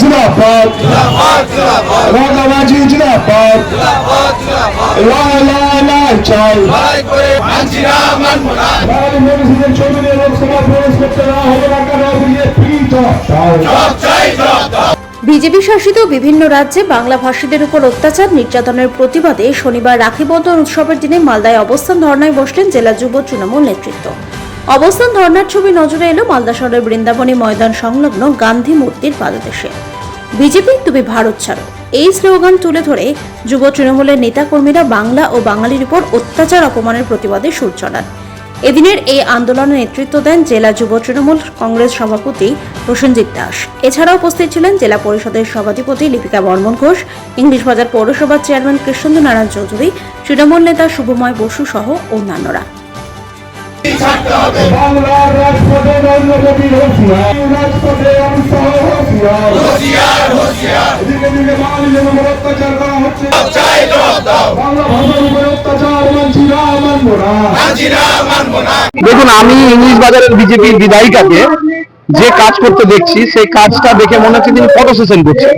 জিন্দাবাদ। রাগাবাজি জিন্দাবাদ। লাই লাই লাই চাই। বাঙালি মনীষীদের চৌধুরী লোকসভা প্রবেশ করতে না হলে রাখানো বিজেপি শাসিত বিভিন্ন রাজ্যে বাংলা ভাষীদের উপর অত্যাচার নির্যাতনের প্রতিবাদে শনিবার রাখি বন্ধন উৎসবের দিনে মালদায় অবস্থান ধর্নায় বসলেন জেলা যুব তৃণমূল নেতৃত্ব। অবস্থান ধর্নার ছবি নজরে এলো মালদা শহরের বৃন্দাবনী ময়দান সংলগ্ন গান্ধী মূর্তির পাদদেশে। বিজেপি তুমি ভারত ছাড়ো। এই স্লোগান তুলে ধরে যুব তৃণমূলের নেতাকর্মীরা বাংলা ও বাঙালির উপর অত্যাচার, অপমানের প্রতিবাদে সুর চড়ান এদিনের এই আন্দোলনে নেতৃত্ব দেন জেলা যুব তৃণমূল কংগ্রেস সভাপতি প্রসেনজিৎ দাস। এছাড়াও উপস্থিত ছিলেন জেলা পরিষদের সভাধিপতি লিপিকা বর্মন ঘোষ, ইংলিশ বাজার পৌরসভার চেয়ারম্যান কৃষ্ণেন্দ্র নারায়ণ চৌধুরী, তৃণমূল নেতা শুভময় বসু সহ অন্যান্যরা। বাংলার রাজপথে নরেন্দ্র হুঁশিয়ার রাজপথে অমিত শাহ হুঁশিয়ার এদিকে দিকে বাঙালিদের উপর অত্যাচার করা হচ্ছে। বাংলা ভাষার উপর অত্যাচার মানছি না। মানবো না। দেখুন আমি ইংলিশ বাজারের বিজেপির বিধায়িকাকে যে কাজ করতে দেখছি সেই কাজটা দেখে মনে হচ্ছে তিনি ফটো সেশন করছেন।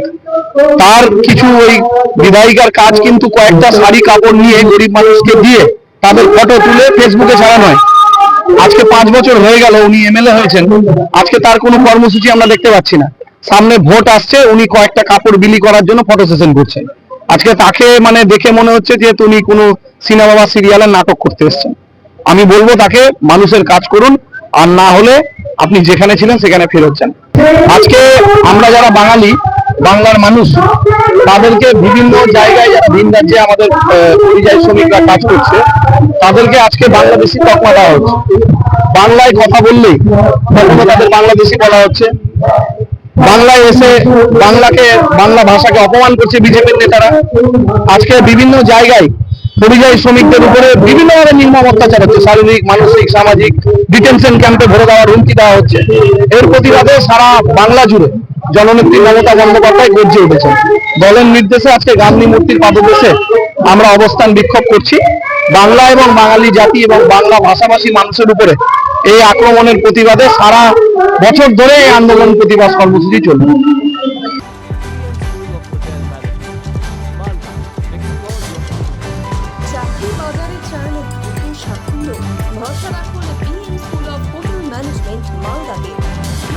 তার কিছু ওই বিধায়িকার কাজ কিন্তু কয়েকটা শাড়ি কাপড় নিয়ে গরিব মানুষকে দিয়ে তাদের ফটো তুলে ফেসবুকে ছাড়ানো হয় আজকে পাঁচ বছর হয়ে গেল উনি এমএলএ হয়েছেন। আজকে তার কোনো কর্মসূচি আমরা দেখতে পাচ্ছি না। সামনে ভোট আসছে, উনি কয়েকটা কাপড় বিলি করার জন্য ফটো সেশন করছেন। আজকে তাকে মানে দেখে মনে হচ্ছে যে তুমি কোনো সিনেমা বা সিরিয়ালের নাটক করতে এসেছেন। আমি বলব তাকে, মানুষের কাজ করুন, আর না হলে আপনি যেখানে ছিলেন সেখানে ফেরত যান। আজকে আমরা যারা বাঙালি বাংলার মানুষ তাদেরকে বিভিন্ন জায়গায় ভিন রাজ্যে আমাদের পরিযায়ী শ্রমিকরা কাজ করছে। তাদেরকে আজকে বাংলাদেশি তকমা দেওয়া হচ্ছে। বাংলায় কথা বললেই কখনো তাদের বাংলাদেশি বলা হচ্ছে। বাংলায় এসে বাংলাকে, বাংলা ভাষাকে অপমান করছে বিজেপির নেতারা। আজকে বিভিন্ন জায়গায় পরিযায়ী শ্রমিকদের উপরে বিভিন্নভাবে নির্মম অত্যাচার হচ্ছে। শারীরিক, মানসিক, সামাজিক, ডিটেনশন ক্যাম্পে ভরে দেওয়ার হুমকি দেওয়া হচ্ছে। এর প্রতিবাদে সারা বাংলা জুড়ে জননেত্রী মমতা বন্দ্যোপাধ্যায় গর্জে উঠেছেন। দলের নির্দেশে আজকে গান্ধী মূর্তির পাদদেশে আমরা অবস্থান বিক্ষোভ করছি। বাংলা এবং বাঙালি জাতি এবং বাংলা ভাষাভাষী মানুষের উপরে এই আক্রমণের প্রতিবাদে সারা বছর ধরে এই আন্দোলন প্রতিবাদ কর্মসূচি চলবে ভরসা রাখুন স্কুল অফ হোটেল ম্যানেজমেন্ট মালদাতে।